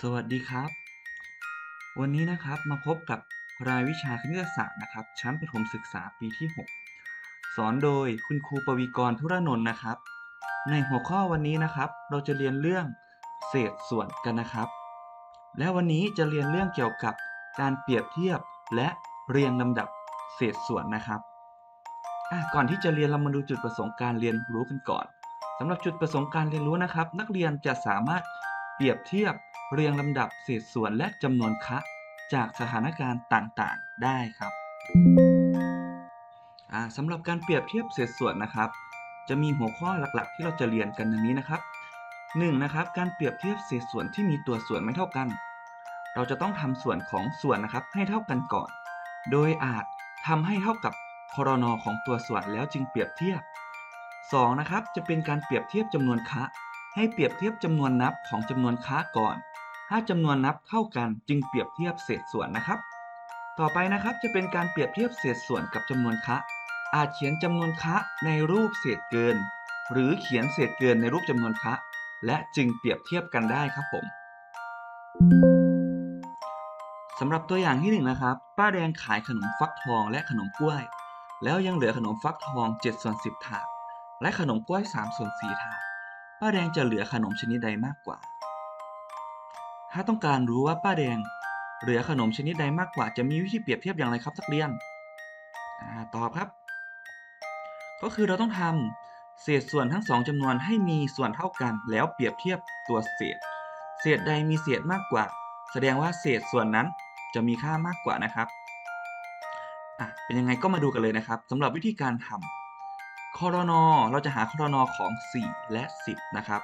สวัสดีครับ วันนี้นะครับมาพบกับรายวิชาคณิตศาสตร์นะครับ ชั้นประถมศึกษาปีที่ 6 สอนโดยคุณครูปวีกรธุรนนท์นะครับ ในหัวข้อวันนี้นะครับ เราจะเรียนเรื่องเศษส่วนกันนะครับ และวันนี้จะเรียนเรื่องเกี่ยวกับการเปรียบเทียบและเรียงลำดับเศษส่วนนะครับก่อนที่จะเรียนเรามาดูจุดประสงค์การเรียนรู้กันก่อนำหรับจุดประสงค์การเรียนรู้นะครับ นักเรียนจะสามารถเปรียบเทียบเรียงลำดับเศษส่วนและจำนวนคะ จากสถานการณ์ต่างๆ ได้ครับอ่าสำหรับการเปรียบเทียบเศษส่วนนะครับ จะมีหัวข้อหลักๆ ที่เราจะเรียนกันดังนี้นะครับ 1. นะครับ การเปรียบเทียบเศษส่วนที่มีตัวส่วนไม่เท่ากัน เราจะต้องทำส่วนของส่วนนะครับให้เท่ากันก่อน โดยอาจทำให้เท่ากับพรนของตัวส่วนแล้วจึงเปรียบเทียบ 2. นะครับจะเป็นการเปรียบเทียบจำนวนคะ ให้เปรียบเทียบจำนวนนับของจำนวนคะก่อน ถ้าจำนวนนับเท่ากันจึงเปรียบเทียบเศษส่วนนะครับ ต่อไปนะครับจะเป็นการเปรียบเทียบเศษส่วนกับจำนวนคะ อาจเขียนจำนวนคะในรูปเศษเกิน หรือเขียนเศษเกินในรูปจำนวนคะ และจึงเปรียบเทียบกันได้ครับผมสำหรับตัวอย่างที่หนึ่งนะครับ ป้าแดงขายขนมฟักทองและขนมกล้วย แล้วยังเหลือขนมฟักทอง7ส่วน10 ถาด และขนมกล้วย3ส่วน4ถาดป้าแดงจะเหลือขนมชนิดใดมากกว่า ถ้าต้องการรู้ว่าป้าแดงเหลือขนมชนิดใดมากกว่า จะมีวิธีเปรียบเทียบอย่างไรครับนักเรียนอตอบครับ ก็คือเราต้องทำเศษส่วนทั้งสองจำนวนให้มีส่วนเท่ากัน แล้วเปรียบเทียบตัวเศษ เศษใดมีเศษมากกว่า แสดงว่าเศษส่วนนั้นจะมีค่ามากกว่านะครับอะเป็นยังไงก็มาดูกันเลยนะครับสำหรับวิธีการทำ คอรนอเราจะหาคอรนอของ 4 และ 10 นะครับ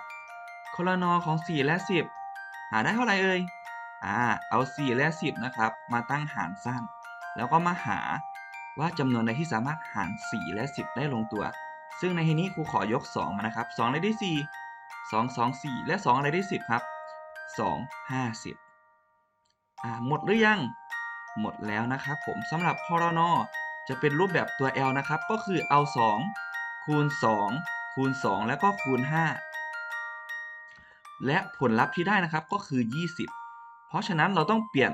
คอรนอของ 4 และ 10 หาได้เท่าไหร่เอ่ยอ่าเอา 4 และ 10 นะครับ มาตั้งหารสั้น แล้วก็มาหาว่าจำนวนใดที่สามารถหาร 4 และ 10 ได้ลงตัว ซึ่งในที่นี้ครูขอยก 2 มานะครับ2อะไรได้ 4 2 2 4 และ 2 อะไรได้ 10 ครับ 2 50อ่าหมดหรือยัง หมดแล้วนะครับผมสำหรับพรนจะเป็นรูปแบบตัว L นะครับ ก็คือเอา 2 คูณ 2 คูณ 2 แล้วก็คูณ 5 และผลลัพธ์ที่ได้นะครับก็คือ 20 เพราะฉะนั้นเราต้องเปลี่ยน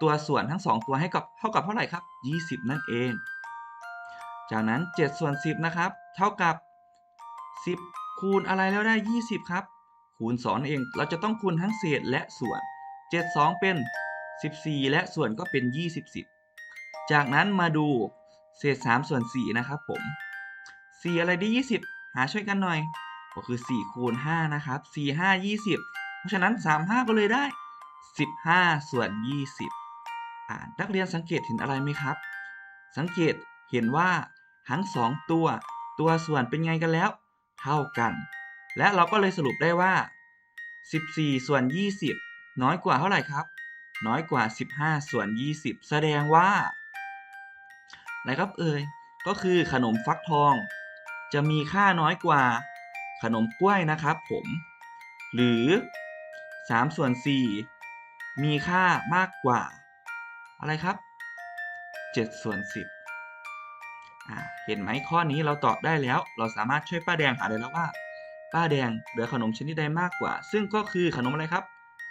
ตัวส่วนทั้ง 2 ตัวให้กับเท่ากับเท่าไหร่ครับ 20 นั่นเอง จากนั้น 7 ส่วน 10 นะครับ เท่ากับ 10 คูณอะไรแล้วได้ 20 ครับ คูณ2นั่นเอง เราจะต้องคูณทั้งเศษและส่วน 7 2 เป็น 14 และส่วนก็เป็น 20 10จากนั้นมาดูเศษ 3 ส่วน 4 นะครับผม 4 อะไรได้ 20 หาช่วยกันหน่อย ก็คือ 4 คูณ 5 นะครับ 4 5 20 เพราะฉะนั้น 3 5 ก็เลยได้ 15 ส่วน 20อ่านักเรียนสังเกตเห็นอะไรไหมครับ สังเกตเห็นว่าทั้ง 2 ตัว ตัวส่วนเป็นไงกันแล้ว เท่ากัน และเราก็เลยสรุปได้ว่า 14 ส่วน 20 น้อยกว่าเท่าไหร่ครับ น้อยกว่า 15 ส่วน 20 แสดงว่าอะไรครับเอ่ยก็คือขนมฟักทอง จะมีค่าน้อยกว่าขนมกล้วยนะครับผม หรือ 3 ส่วน 4 มีค่ามากกว่า อะไรครับ 7 ส่วน 10อ่าเห็นไหมข้อนี้เราตอบได้แล้ว เราสามารถช่วยป้าแดงหาได้แล้วว่า ป้าแดงเหลือขนมชนิดใดมากกว่า ซึ่งก็คือขนมอะไรครับ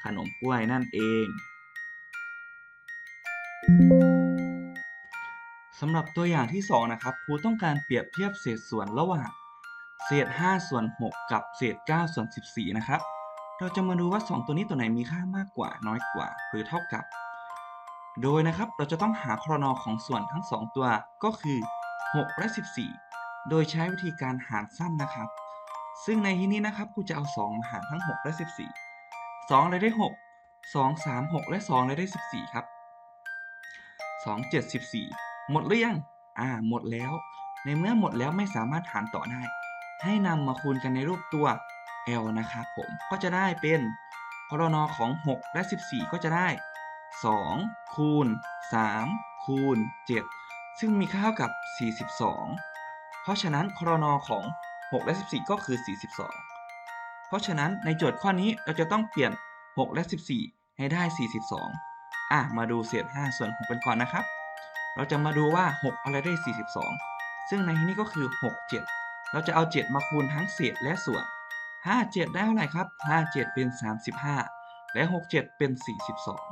ขนมกล้วยนั่นเองำหรับตัวอย่างที่ 2 นะครับครูต้องการเปรียบเทียบเศษส่วนระหว่าง เศษ 5 ส่วน 6 กับเศษ 9 ส่วน 14 นะครับ เราจะมาดูว่า 2 ตัวนี้ตัวไหนมีค่ามากกว่าน้อยกว่า หรือเท่ากับ โดยนะครับเราจะต้องหาครนของส่วนทั้ง 2 ตัวก็คือ 6 และ 14 โดยใช้วิธีการหารสั้นนะครับ ซึ่งในที่นี้นะครับครูจะเอา 2 มาหารทั้ง 6 และ 14 2 เลยได้ 6 2 3 6 และ 2 เลยได้ 14 ครับ 2 7 14 หมดหรือยัง อ่า หมดแล้ว ในเมื่อหมดแล้วไม่สามารถหารต่อได้ ให้นำมาคูณกันในรูปตัว L นะครับผม ก็จะได้เป็นพรนของ 6 และ 14 ก็จะได้ 2 คูณ 3 คูณ 7 ซึ่งมีค่าเท่ากับ 42 เพราะฉะนั้นครนของ 6 และ 14 ก็คือ 42 เพราะฉะนั้นในโจทย์ข้อนี้เราจะต้องเปลี่ยน 6 และ 14 ให้ได้ 42 อะ มาดูเศษ5ส่วน6กันก่อนนะครับ เราจะมาดูว่า 6 อะไรได้ 42 ซึ่งในที่นี้ก็คือ 6 7 เราจะเอา 7 มาคูณทั้งเศษและส่วน 57 ได้เท่าไหร่ครับ 57 เป็น 35 และ 67 เป็น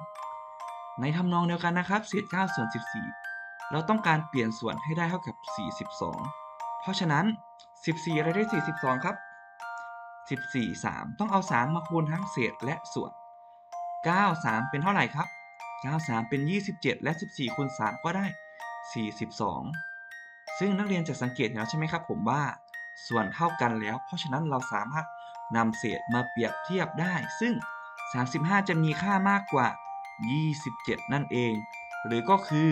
42 ในทำนองเดียวกันนะครับเศษ9ส่วน 14 เราต้องการเปลี่ยนส่วนให้ได้เท่ากับ 42 เพราะฉะนั้น 14 อะไรได้ 42 ครับ 14 3 ต้องเอา 3 มาคูณทั้งเศษและส่วน 9 3 เป็นเท่าไหร่ครับ 9 3 เป็น 27 และ 14คูณ3ก็ได้ 42 ซึ่งนักเรียนจะสังเกตเห็นแล้วใช่ไหมครับผมว่า ส่วนเท่ากันแล้ว เพราะฉะนั้นเราสามารถนำเศษมาเปรียบเทียบได้ ซึ่ง 35 จะมีค่ามากกว่า 27 นั่นเอง หรือก็คือ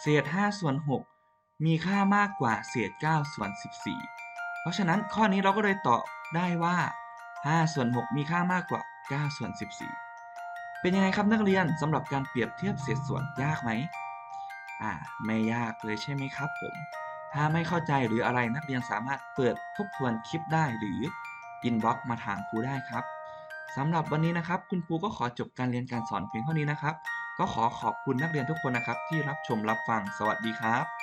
เศษ 5 ส่วน 6 มีค่ามากกว่าเศษ 9 ส่วน 14 เพราะฉะนั้นข้อนี้เราก็เลยตอบได้ว่า 5 ส่วน 6 มีค่ามากกว่า 9 ส่วน 14 เป็นยังไงครับนักเรียนสำหรับการเปรียบเทียบเศษส่วนยากไหมอ่าไม่ยากเลยใช่ไหมครับผม ถ้าไม่เข้าใจหรืออะไรนักเรียนสามารถเปิดทบทวนคลิปได้หรืออินบ็อกมาถามครูได้ครับสำหรับวันนี้นะครับ คุณครูก็ขอจบการเรียนการสอนเพียงเท่านี้นะครับ ก็ขอขอบคุณนักเรียนทุกคนนะครับ ที่รับชมรับฟังสวัสดีครับ